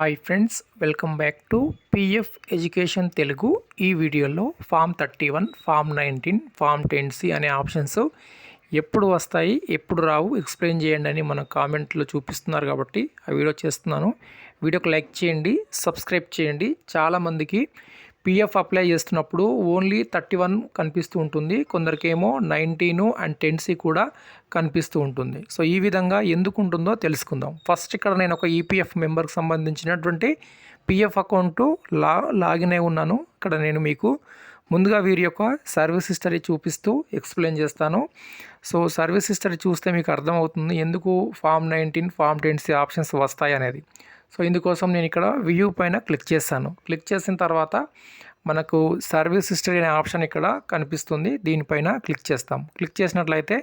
Hi friends welcome back to PF education Telugu ఈ వీడియోలో form thirty one form nineteen form ten C అనే options ఎప్పుడు వస్తాయి ఎప్పుడు రావు ఎక్స్ప్లెయిన్ చేయండి అని మన కామెంట్లో చూపిస్తున్నారు కాబట్టి ఆ వీడియో చేస్తున్నాను. వీడియోకి లైక్ చేయండి సబ్స్క్రైబ్ చేయండి. చాలామందికి పిఎఫ్ అప్లై చేస్తున్నప్పుడు ఓన్లీ థర్టీ వన్ కనిపిస్తూ ఉంటుంది. కొందరికేమో నైన్టీను అండ్ టెన్ సి కూడా కనిపిస్తూ ఉంటుంది. సో ఈ విధంగా ఎందుకు ఉంటుందో తెలుసుకుందాం. ఫస్ట్ ఇక్కడ నేను ఒక ఈపీఎఫ్ మెంబర్కి సంబంధించినటువంటి పిఎఫ్ అకౌంట్ లా లాగిన్ అయి ఉన్నాను. ఇక్కడ నేను మీకు ముందుగా వీరి యొక్క సర్వీస్ హిస్టరీ చూపిస్తూ ఎక్స్ప్లెయిన్ చేస్తాను. సో సర్వీస్ హిస్టరీ చూస్తే మీకు అర్థమవుతుంది ఎందుకు form nineteen form ten C options వస్తాయి అనేది. సో ఇందుకోసం నేను ఇక్కడ వ్యూ పైన క్లిక్ చేశాను. క్లిక్ చేసిన తర్వాత మనకు సర్వీస్ హిస్టరీ అనే ఆప్షన్ ఇక్కడ కనిపిస్తుంది. దీనిపైన క్లిక్ చేస్తాం. క్లిక్ చేసినట్లయితే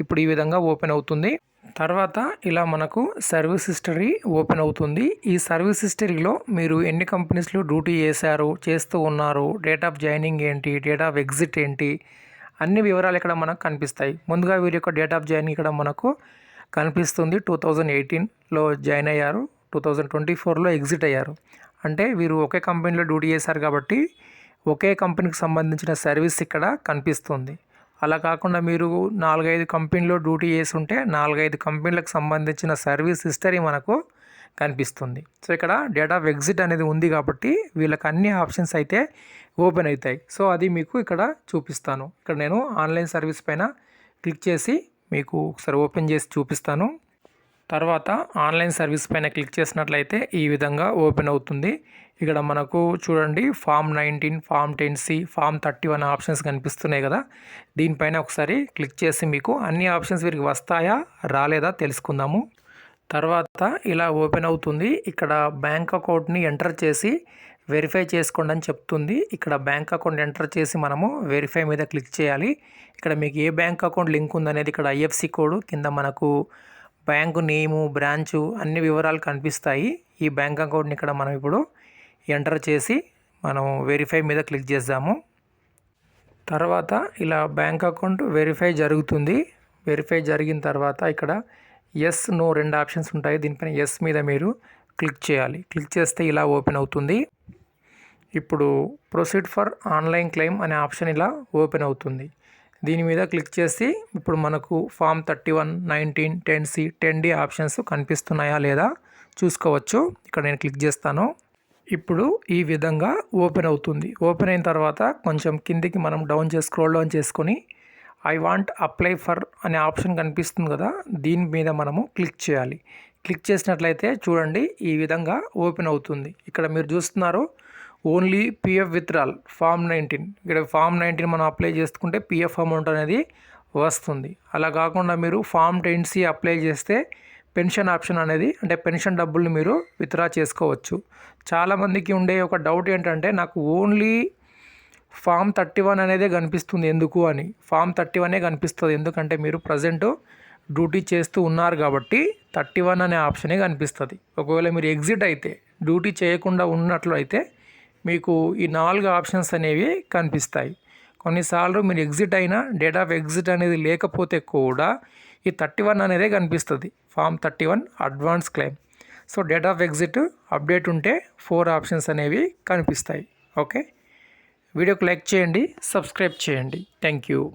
ఇప్పుడు ఈ విధంగా ఓపెన్ అవుతుంది. తర్వాత ఇలా మనకు సర్వీస్ హిస్టరీ ఓపెన్ అవుతుంది. ఈ సర్వీస్ హిస్టరీలో మీరు ఎన్ని కంపెనీస్లో డ్యూటీ చేశారు చేస్తూ ఉన్నారు డేట్ ఆఫ్ జాయినింగ్ ఏంటి డేట్ ఆఫ్ ఎగ్జిట్ ఏంటి అన్ని వివరాలు ఇక్కడ మనకు కనిపిస్తాయి. ముందుగా వీరి యొక్క డేట్ ఆఫ్ జాయినింగ్ ఇక్కడ మనకు కనిపిస్తుంది. టూ థౌజండ్ ఎయిటీన్లో జాయిన్ అయ్యారు. టూ థౌజండ్ ట్వంటీ ఫోర్లో ఎగ్జిట్ అయ్యారు. అంటే వీరు ఒకే కంపెనీలో డ్యూటీ చేశారు కాబట్టి ఒకే కంపెనీకి సంబంధించిన సర్వీస్ ఇక్కడ కనిపిస్తుంది. అలా కాకుండా మీరు నాలుగైదు కంపెనీలో డ్యూటీ చేసి ఉంటే నాలుగైదు కంపెనీలకు సంబంధించిన సర్వీస్ హిస్టరీ మనకు కనిపిస్తుంది. సో ఇక్కడ డేట్ ఆఫ్ ఎగ్జిట్ అనేది ఉంది కాబట్టి వీళ్ళకి అన్ని ఆప్షన్స్ అయితే ఓపెన్ అవుతాయి. సో అది మీకు ఇక్కడ చూపిస్తాను. ఇక్కడ నేను ఆన్లైన్ సర్వీస్ పైన క్లిక్ చేసి మీకు ఒకసారి ఓపెన్ చేసి చూపిస్తాను. తర్వాత ఆన్లైన్ సర్వీస్ పైన క్లిక్ చేసినట్లయితే ఈ విధంగా ఓపెన్ అవుతుంది. ఇక్కడ మనకు చూడండి form nineteen form ten C form thirty one options కనిపిస్తున్నాయి కదా. దీనిపైన ఒకసారి క్లిక్ చేసి మీకు అన్ని ఆప్షన్స్ వీరికి వస్తాయా రాలేదా తెలుసుకుందాము. తర్వాత ఇలా ఓపెన్ అవుతుంది. ఇక్కడ బ్యాంక్ అకౌంట్ని ఎంటర్ చేసి వెరిఫై చేసుకోండి అని చెప్తుంది. ఇక్కడ బ్యాంక్ అకౌంట్ ఎంటర్ చేసి మనము వెరిఫై మీద క్లిక్ చేయాలి. ఇక్కడ మీకు ఏ బ్యాంక్ అకౌంట్ లింక్ ఉందనేది ఇక్కడ ఐఎఫ్సి కోడ్ కింద మనకు బ్యాంకు నేము బ్రాంచు అన్ని వివరాలు కనిపిస్తాయి. ఈ బ్యాంక్ అకౌంట్ని ఇక్కడ మనం ఇప్పుడు ఎంటర్ చేసి మనం వెరిఫై మీద క్లిక్ చేద్దాము. తర్వాత ఇలా బ్యాంక్ అకౌంట్ వెరిఫై జరుగుతుంది. వెరిఫై జరిగిన తర్వాత ఇక్కడ ఎస్ నో రెండు ఆప్షన్స్ ఉంటాయి. దీనిపైన ఎస్ మీద మీరు క్లిక్ చేయాలి. క్లిక్ చేస్తే ఇలా ఓపెన్ అవుతుంది. ఇప్పుడు ప్రొసీడ్ ఫర్ ఆన్లైన్ క్లెయిమ్ అనే ఆప్షన్ ఇలా ఓపెన్ అవుతుంది. దీని మీద క్లిక్ చేసి ఇప్పుడు మనకు form thirty one nineteen ten C ten D options కనిపిస్తున్నాయా లేదా చూసుకోవచ్చు. ఇక్కడ నేను క్లిక్ చేస్తాను. ఇప్పుడు ఈ విధంగా ఓపెన్ అవుతుంది. ఓపెన్ అయిన తర్వాత కొంచెం కిందికి మనం డౌన్ చేసి స్క్రోల్ డౌన్ చేసుకొని ఐ వాంట్ అప్లై ఫర్ అనే ఆప్షన్ కనిపిస్తుంది కదా దీని మీద మనము క్లిక్ చేయాలి. క్లిక్ చేసినట్లయితే చూడండి ఈ విధంగా ఓపెన్ అవుతుంది. ఇక్కడ మీరు చూస్తున్నారు only PF withdrawal form nineteen. ఇక్కడ ఫామ్ నైన్టీన్ మనం అప్లై చేసుకుంటే పిఎఫ్ అమౌంట్ అనేది వస్తుంది. అలా కాకుండా మీరు ఫామ్ టెన్సీ అప్లై చేస్తే పెన్షన్ ఆప్షన్ అనేది అంటే పెన్షన్ డబ్బుల్ని మీరు విత్డ్రా చేసుకోవచ్చు. చాలామందికి ఉండే ఒక డౌట్ ఏంటంటే నాకు ఓన్లీ ఫామ్ థర్టీ వన్ అనేదే కనిపిస్తుంది ఎందుకు అని. ఫామ్ థర్టీ వనే కనిపిస్తుంది. ఎందుకంటే మీరు ప్రజెంట్ డ్యూటీ చేస్తూ ఉన్నారు కాబట్టి థర్టీ వన్ అనే ఆప్షనే కనిపిస్తుంది. ఒకవేళ మీరు ఎగ్జిట్ అయితే డ్యూటీ చేయకుండా ఉన్నట్లు అయితే మీకు ఈ నాలుగు ఆప్షన్స్ అనేవి కనిపిస్తాయి. కొన్నిసార్లు మీరు ఎగ్జిట్ అయినా డేట్ ఆఫ్ ఎగ్జిట్ అనేది లేకపోతే కూడా ఈ థర్టీ వన్ అనేదే కనిపిస్తుంది. Form thirty one advance claim. So date of exit update ఉంటే ఫోర్ ఆప్షన్స్ అనేవి కనిపిస్తాయి. ఓకే? వీడియోకి లైక్ చేయండి సబ్స్క్రైబ్ చేయండి. Thank you.